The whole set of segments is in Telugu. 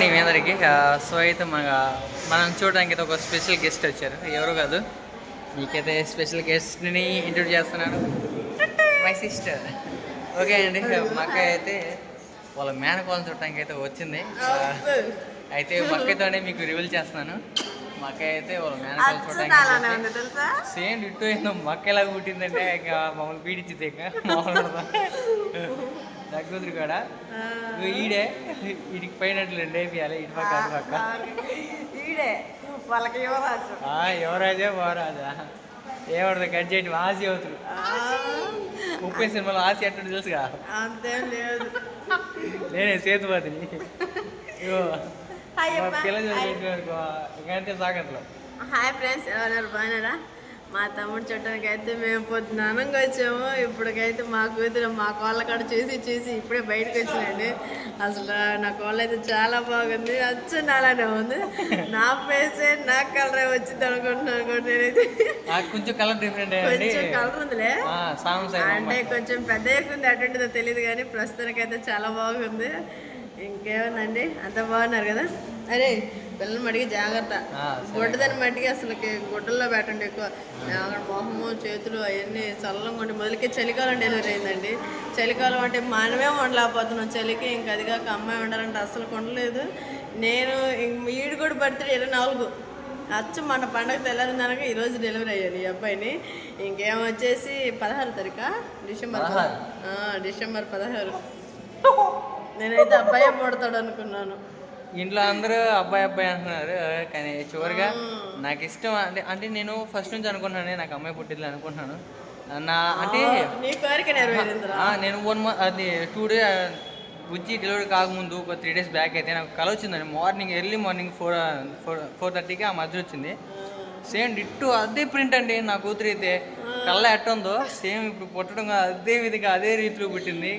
మీ అందరికి సో అయితే మన మనం చూడడానికి అయితే ఒక స్పెషల్ గెస్ట్ వచ్చారు. ఎవరు కాదు? మీకైతే స్పెషల్ గెస్ట్ని ఇంట్రొడ్యూస్ చేస్తున్నాను. మై సిస్టర్ ఓకే అండి మా అక్క అయితే వాళ్ళ మేనకోళ్ళని చూడటానికి అయితే వచ్చింది. అయితే మా అక్కతోనే మీకు రివీల్ చేస్తున్నాను. మా అక్క అయితే వాళ్ళ మేనకోళ్ళని చూడటానికి సేమ్ ఇటు మక్క ఎలా పుట్టిందంటే ఇక మమ్మల్ని పీడించింది ఇక మామూలు దగ్గుదురు కూడా. ఈడే. వీడికి పైనట్లు వేపియాలి ఇటు పక్క అటు పక్క. ఈడే. వాళ్ళకి యువరాజు. ఆ, యువరాజా యువరాజా ఏమడదు కట్ చేయడం ఆశ అవుతుంది ముప్పై సినిమాలో ఆశ ఎట్టడు తెలుసుగా? అంతేం లేదు. నేనే సేతుపతిని. ఇగో హాయ్ మా అబ్బా. పిల్ల చదివించుకో ఇంకంటే సాగట్లో. హాయ్ ఫ్రెండ్స్ ఎవరన్నారు బాగున్నారా మా తమ్ముడు చుట్టానికి అయితే మేము పొద్దునానంగా వచ్చాము. ఇప్పటికైతే మా కూతురు మా కోళ్ళ కాడ చూసి చూసి ఇప్పుడే బయటకు వచ్చినండి అసలు నా కోళ్ళ అయితే చాలా బాగుంది. అచ్చం అలానే ఉంది. నా ఫేసే నా కలరే వచ్చింది అనుకుంటున్నాను నేనైతే. కొంచెం కలర్ డిఫరెంట్ కొంచెం కలర్ ఉందిలే. అంటే కొంచెం పెద్ద ఎక్కుంది అటువంటిదో తెలియదు కానీ ప్రస్తుతానికి అయితే చాలా బాగుంది. ఇంకేముందండి? అంత బాగున్నారు కదా? అరే పిల్లలు మడిగి జాగ్రత్త. గుడ్డదని మట్టికి అసలు గుడ్డల్లో పెట్టండి ఎక్కువ. అక్కడ మొహము చేతులు అవన్నీ చల్లంగా ఉండి మొదలుకి చలికాలం డెలివరీ అయిందండి. చలికాలం అంటే మనమే ఉండలేకపోతున్నాం. చలికి ఇంకా అది కాక అమ్మాయి ఉండాలంటే అసలు ఉండలేదు నేను ఇంక ఈడు కూడా బర్త్డే ఇరవై నాలుగు. అచ్చు మన పండగ తెల్లారిందనక ఈరోజు డెలివరీ అయ్యాడు ఈ అబ్బాయిని. ఇంకేం వచ్చేసి పదహారు తారీఖా? డిసెంబర్ డిసెంబర్ పదహారు. నేనైతే అబ్బాయి పుడతాడు అనుకున్నాను. ఇంట్లో అందరూ అబ్బాయి అబ్బాయి అంటున్నారు. కానీ చివరిగా నాకు ఇష్టం. అంటే అంటే నేను ఫస్ట్ నుంచి అనుకున్నాను నాకు అమ్మాయి పుట్టింది అనుకుంటున్నాను. నా అంటే నేను వన్ మంత్ అది టూ డే వచ్చి డెలివరీ కాకముందు ఒక త్రీ డేస్ బ్యాక్ అయితే నాకు కల వచ్చిందండి. Morning early morning four four four థర్టీకి ఆ మధ్య వచ్చింది. సేమ్ డిట్టు అదే ప్రింట్ అండి నా కూతురు అయితే కళ్ళ ఎట్టుందో సేమ్ ఇప్పుడు పుట్టడం అదే విధిగా అదే రీతిలో పుట్టింది.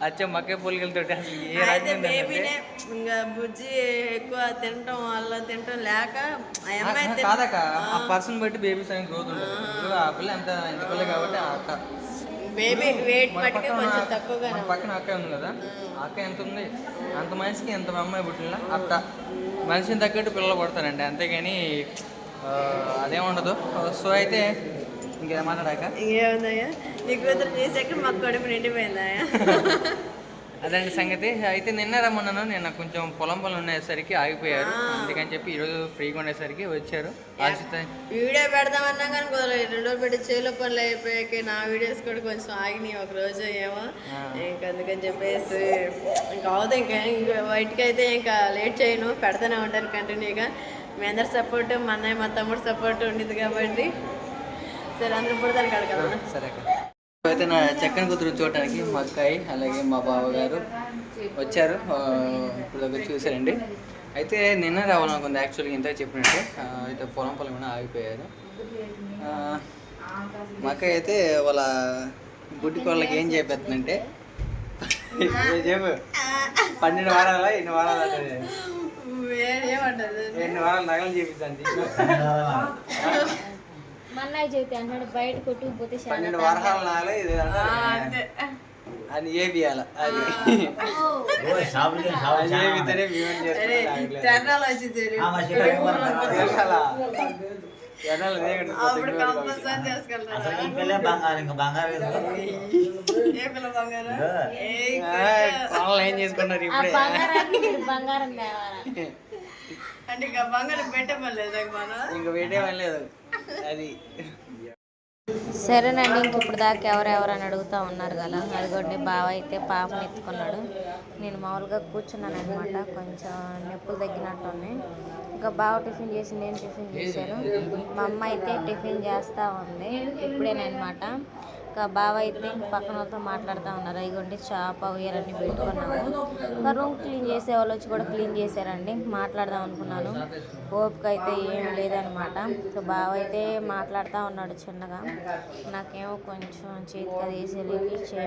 అచ్చ మక్కే పొలికలతో అయితే బేబీనే ఇంకా బుజ్జి ఎక్కువ తినటం వల్ల తినటం లేక ఆ అమ్మాయి తిన- కాదక్క. ఆ పర్సన్ బట్టి బేబీస్ అనేది గ్రోత్ ఉంటుంది. ఆ. పిల్ల ఎంత ఎంత పిల్ల కాబట్టి ఆ అక్క. బేబీ వెయిట్ మన మట్టుకే పక్కన కొంచెం మన తక్కువగానే పక్కన అక్క ఉంది కదా. ఆ అక్క ఎంత ఉంది? అంత మనిషికి ఎంత అమ్మాయి పుట్టిన అత్త. మనిషిని తగ్గట్టు పిల్లలు పడతారండి. అంతేగాని ఆ, అదేం ఉండదు. సో అయితే ఇంకేం మాట్లాడాక? ఇంకేముందయ్యా? కూతురు చేసాక మాకు కడుపు నిండిపోయిందయ్యా అదండి సంగతి. అయితే నిన్న రమ్మన్నాను. నిన్న కొంచెం పొలం పనులు ఉండేసరికి ఆగిపోయారు. అందుకని చెప్పి ఈరోజు ఫ్రీగా ఉండేసరికి వచ్చారు. వీడియో పెడదామన్నా కానీ కుదరలేదు. రెండు రోజులు పెట్టి చేలో పనులు అయిపోయాక నా వీడియోస్ కూడా కొంచెం ఆగినాయి ఒక రోజు ఏమో. ఇంకా అందుకని చెప్పేసి ఇంకా అవుతుంది. ఇంకా ఇంకా బయటికి అయితే ఇంకా లేట్ చేయను. పెడతానే ఉంటాను కంటిన్యూగా. మీ అందరి సపోర్ట్ మా అన్నయ్య మా తమ్ముడు సపోర్ట్ ఉండింది కాబట్టి. సరే అందరూ దానికి అడగలను సరే అయితే నా చక్కని కూతురు చూడటానికి మా అక్కాయి అలాగే మా బావగారు వచ్చారు. ఇప్పుడు దగ్గర చూసారండి అయితే నిన్న రావాలనుకుంది యాక్చువల్గా ఇంత చెప్పినట్టు. అయితే పొలం పొలం ఏమైనా ఆగిపోయారు. మా అక్క అయితే వాళ్ళ గుడ్డి కోళ్ళకి ఏం చెప్పేస్తుందంటే చెప్పు? పన్నెండు వారాల ఎన్ని వారాలు ఎన్ని వారాలు నగలు చేపిస్తాను చెబితే అంటాడు బయట కొట్టుకుపోతే పన్నెండు వారాలు నాగలే ఇది అంతే. అది ఏపియాల అది. అది ఏపితేనే మేము చేస్తాం ఏ బంగారం చేసుకున్నారు ఇప్పుడే? ఇంకా పెట్టేమని లేదు. అది. సరేనండి ఇంక ఇప్పుడు దాకా ఎవరెవరని అడుగుతూ అడుగుతా ఉన్నారు కదా. అదిగోండి బావ అయితే పాపని ఎత్తుకున్నాడు. నేను మామూలుగా కూర్చున్నాను అనమాట కొంచెం నొప్పులు తగ్గినట్టున్నాయి ఇంకా బావ టిఫిన్ చేసి నేను టిఫిన్ చేశాను మా అమ్మ అయితే టిఫిన్ చేస్తూ ఉంది ఇప్పుడేనమాట ఇంకా బావ అయితే పక్కన వాళ్ళతో మాట్లాడుతూ ఉన్నారు. ఇగోండి చేప ఉయ్యాలన్నీ పెట్టుకున్నాము. ఇంకా రూమ్ క్లీన్ చేసే వాళ్ళు వచ్చి కూడా క్లీన్ చేశారండి. మాట్లాడదాం అనుకున్నాను. ఓపిక అయితే ఏం లేదనమాట. సో బావ అయితే మాట్లాడుతూ ఉన్నాడు చిన్నగా. నాకేమో కొంచెం చేతికి అది వేసేది చేయ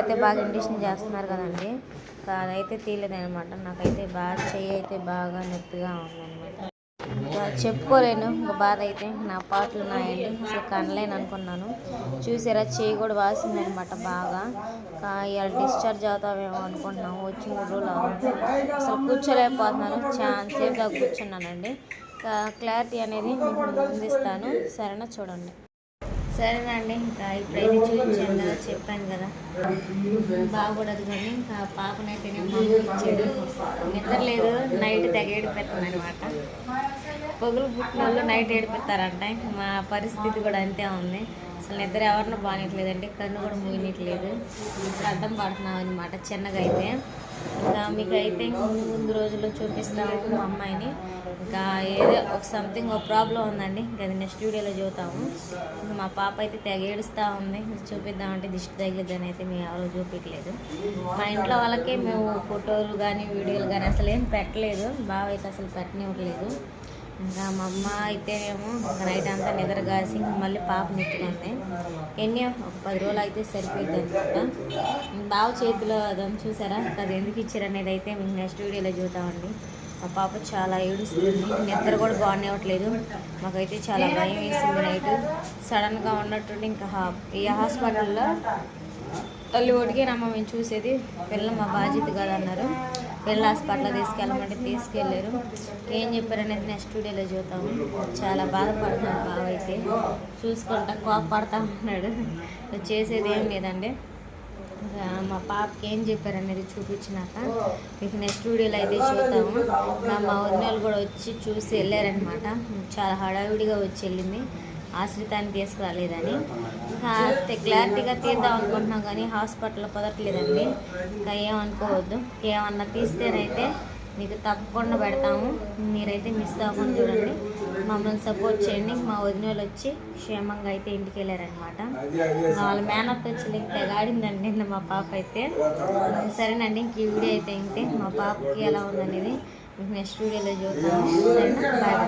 అయితే బాగా ఇండిషన్ చేస్తున్నారు కదండి. అదైతే తీయలేదనమాట. నాకైతే బాగా చెయ్యి అయితే బాగా నొప్పిగా ఉందన్నమాట చెప్పుకోలేను ఇంక బాధ అయితే నా పాటలు ఉన్నాయండి. సో కనలేను అనుకున్నాను. చూసారా చేయి కూడా వాసిందనమాట బాగా. ఇలా డిశ్చార్జ్ అవుతామేమో అనుకుంటున్నాము వచ్చి మూడు రోజులు అవుతుంది. అసలు కూర్చోలేకపోతున్నాను. చాలా సేపుగా కూర్చున్నానండి. ఇంకా క్లారిటీ అనేది మీకు అందిస్తాను. సరేనా చూడండి. సరేనండి ఇంకా ఇప్పుడైతే చూపించాను కదా చెప్పాను కదా. బాగుపడదు కానీ ఇంకా పాపనైతేనే మాకు ఇచ్చాడు నిద్ర లేదు నైట్ తెగ ఏడిపెత్తాను అనమాట పొగులు పుట్టిన నైట్ ఏడిపెత్తారంట మా పరిస్థితి కూడా అంతే ఉంది. అసలు నిద్ర ఎవరినో బాగట్లేదండి కన్ను కూడా మూగినట్లేదు ఇప్పుడు అడ్డం పడుతున్నాం అనమాట చిన్నగా అయితే. ఇంకా మీకు అయితే ముందు రోజుల్లో చూపిస్తాము మా అమ్మాయిని. ఇంకా ఏదో ఒక సంథింగ్ ఒక ప్రాబ్లం ఉందండి. ఇంకా అది నెక్స్ట్ వీడియోలో చూద్దాము. మా పాప అయితే తెగ ఏడుస్తూ ఉంది. చూపిద్దామంటే దిష్టి తగిలిద్దని అయితే మేము ఎవరో చూపించలేదు మా ఇంట్లో వాళ్ళకే మేము ఫోటోలు కానీ వీడియోలు కానీ అసలు ఏం పెట్టలేదు. బావ అయితే అసలు పెట్టనివ్వట్లేదు. ఇంకా మా అమ్మ అయితేనేమో నైట్ అంతా నిద్ర కాసి మళ్ళీ పాప నెత్తుకుంది ఎన్ని ఒక పది రోజులు అయితే సరిపోయింది అనమాట బావ చేతిలో అదని చూసారా? అది ఎందుకు ఇచ్చారు అనేది అయితే మీకు నెక్స్ట్ వీడియోలో చూద్దామండి. మా పాప చాలా ఏడుస్తుంది. నిద్ర కూడా బాగానేవ్వట్లేదు. మాకైతే చాలా భయం వేసింది నైట్ సడన్గా ఉన్నట్టుండి ఇంకా ఈ హాస్పిటల్లో తల్లి ఒడిగేనమ్మ మేము చూసేది. పిల్లలు మా బాధ్యత కాదన్నారు. పిల్లల హాస్పిటల్ తీసుకెళ్ళమంటే తీసుకెళ్ళారు. ఏం చెప్పారనేది నెక్స్ట్ వీడియోలో చూద్దాము చాలా బాధపడుతున్నాడు బావ అయితే. చూసుకుంటా కోపడతా ఉన్నాడు. చేసేది ఏం లేదండి. మా పాపకి ఏం చెప్పారనేది చూపించినాక మీకు నెక్స్ట్ వీడియోలో అయితే చూద్దాము. మా వదినలు కూడా వచ్చి చూసి వెళ్ళారనమాట చాలా హడావిడిగా వచ్చి వెళ్ళింది. ఆశ్రితాన్ని తీసుకురాలేదని. ఇంకా క్లారిటీగా తీద్దాం అనుకుంటున్నాం కానీ హాస్పిటల్లో కుదరట్లేదండి. ఇంకా ఏమనుకోవద్దు. ఏమన్నా తీస్తేనైతే మీకు తప్పకుండా పెడతాము. మీరైతే మిస్ అవ్వకుండా చూడండి. మమ్మల్ని సపోర్ట్ చేయండి. మా వదిన వాళ్ళు వచ్చి క్షేమంగా అయితే ఇంటికి వెళ్ళారనమాట వాళ్ళ మేనత్ వచ్చి లెక్క తగాడిందండి నిన్న మా పాప అయితే. సరేనండి ఇంక ఈ వీడియో అయితే ఇంతే. మా పాపకి ఎలా ఉందనేది మీకు నెక్స్ట్ వీడియోలో బాయ్.